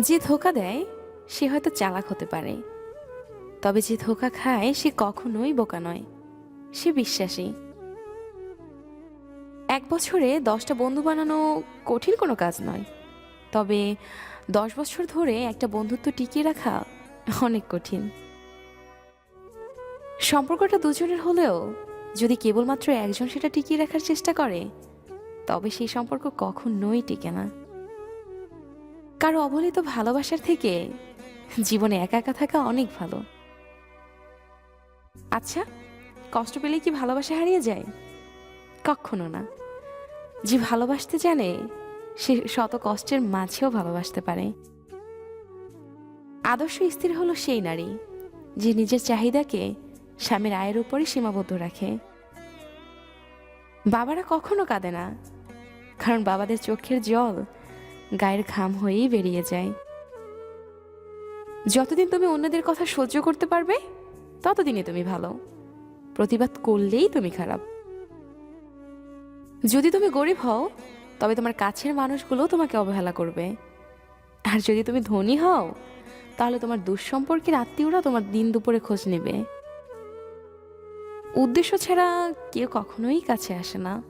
যে ধোকা দেয়, সে হয়তো চালাক হতে পারে। তবে যে ধোকা খায়, সে কখনোই বোকা নয়। সে বিশ্বাসী। এক বছরে দশটা বন্ধু বানানো কঠিন কোনো কাজ নয়। তবে দশ বছর ধরে একটা বন্ধুত্ব টিকিয়ে রাখা অনেক কঠিন। সম্পর্কটা দুজনের হলেও, যদি কেবলমাত্র একজন সেটা টিকিয়ে রাখার চেষ্টা করে, তবে সেই সম্পর্ক কখনোই টিকে না। কারও অবহেলিত ভালোবাসার থেকে জীবনে একা একা থাকা অনেক ভালো। আচ্ছা কষ্ট পেলে কি ভালোবাসা হারিয়ে যায়? কখনো না। যে ভালোবাসতে জানে, সে শত কষ্টের মাঝেও ভালোবাসতে পারে। আদর্শ স্থির হলো সেই নারী, যে নিজের চাহিদাকে স্বামীর আয়ের উপরই সীমাবদ্ধ রাখে। বাবারা কখনো কাঁদে না, কারণ বাবাদের চোখের জল গায়ের ঘাম হয়েই বেরিয়ে যায়। যতদিন তুমি অন্যদের কথা সহ্য করতে পারবে, ততদিনই তুমি ভালো। প্রতিবাদ করলেই তুমি খারাপ। যদি তুমি গরিব হও, তবে তোমার কাছের মানুষগুলো তোমাকে অবহেলা করবে। আর যদি তুমি ধনী হও, তাহলে তোমার দুঃসম্পর্কের আত্মীয়রা তোমার দিন দুপুরে খোঁজ নেবে। উদ্দেশ্য ছাড়া কেউ কখনোই কাছে আসে না।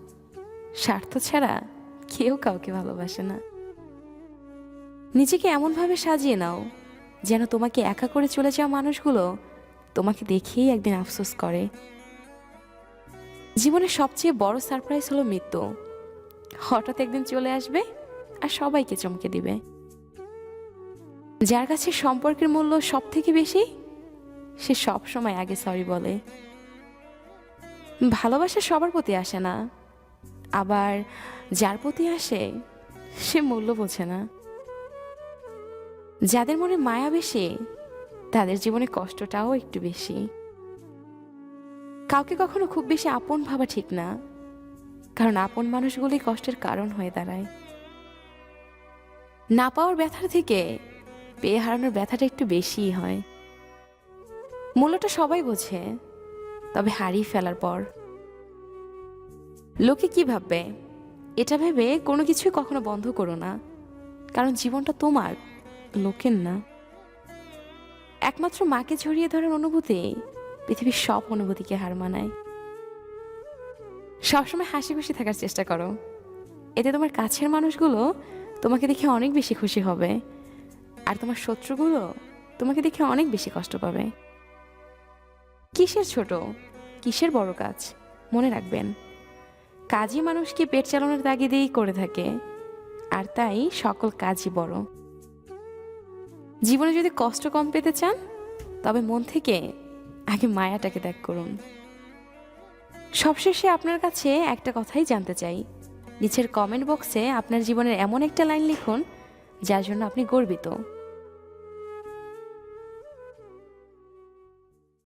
স্বার্থ ছাড়া কেউ কাউকে ভালোবাসে না। নিজেকে এমনভাবে সাজিয়ে নাও, যেন তোমাকে একা করে চলে যাওয়া মানুষগুলো তোমাকে দেখেই একদিন আফসোস করে। জীবনের সবচেয়ে বড় সারপ্রাইজ হলো মৃত্যু। হঠাৎ একদিন চলে আসবে আর সবাইকে চমকে দিবে। যার কাছে সম্পর্কের মূল্য সব থেকে বেশি, সে সব সময় আগে সরি বলে। ভালোবাসা সবার প্রতি আসে না, আবার যার প্রতি আসে, সে মূল্য বোঝে না। যাদের মনে মায়া বেশি, তাদের জীবনে কষ্টটাও একটু বেশি। কাউকে কখনো খুব বেশি আপন ভাবা ঠিক না, কারণ আপন মানুষগুলি কষ্টের কারণ হয়ে দাঁড়ায়। না পাওয়ার ব্যথার থেকে পেয়ে হারানোর ব্যথাটা একটু বেশিই হয়। মূল্যটা সবাই বোঝে, তবে হারিয়ে ফেলার পর। লোকে কি ভাববে? এটা ভেবে কোনো কিছুই কখনো বন্ধ করো না, কারণ জীবনটা তোমার। লোকের না। একমাত্র মাকে ছড়িয়ে ধরার অনুভূতি পৃথিবীর সব অনুভূতিকে হার মানায়। সবসময় হাসি খুশি থাকার চেষ্টা করো। এতে তোমার কাছের মানুষগুলো তোমাকে দেখে অনেক বেশি খুশি হবে। আর তোমার শত্রুগুলো তোমাকে দেখে অনেক বেশি কষ্ট পাবে। কিসের ছোট? কিসের বড় কাজ? মনে রাখবেন, কাজই মানুষকে পেট চালানোর তাগিদেই করে থাকে। আর তাই সকল কাজই বড়। জীবনে যদি কষ্ট কম পেতে চান, তবে মন থেকে আগে মায়াটাকে ত্যাগ করুন। সবশেষে আপনার কাছে একটা কথাই জানতে চাই। নিচের কমেন্ট বক্সে আপনার জীবনের এমন একটা লাইন লিখুন, যার জন্য আপনি গর্বিত।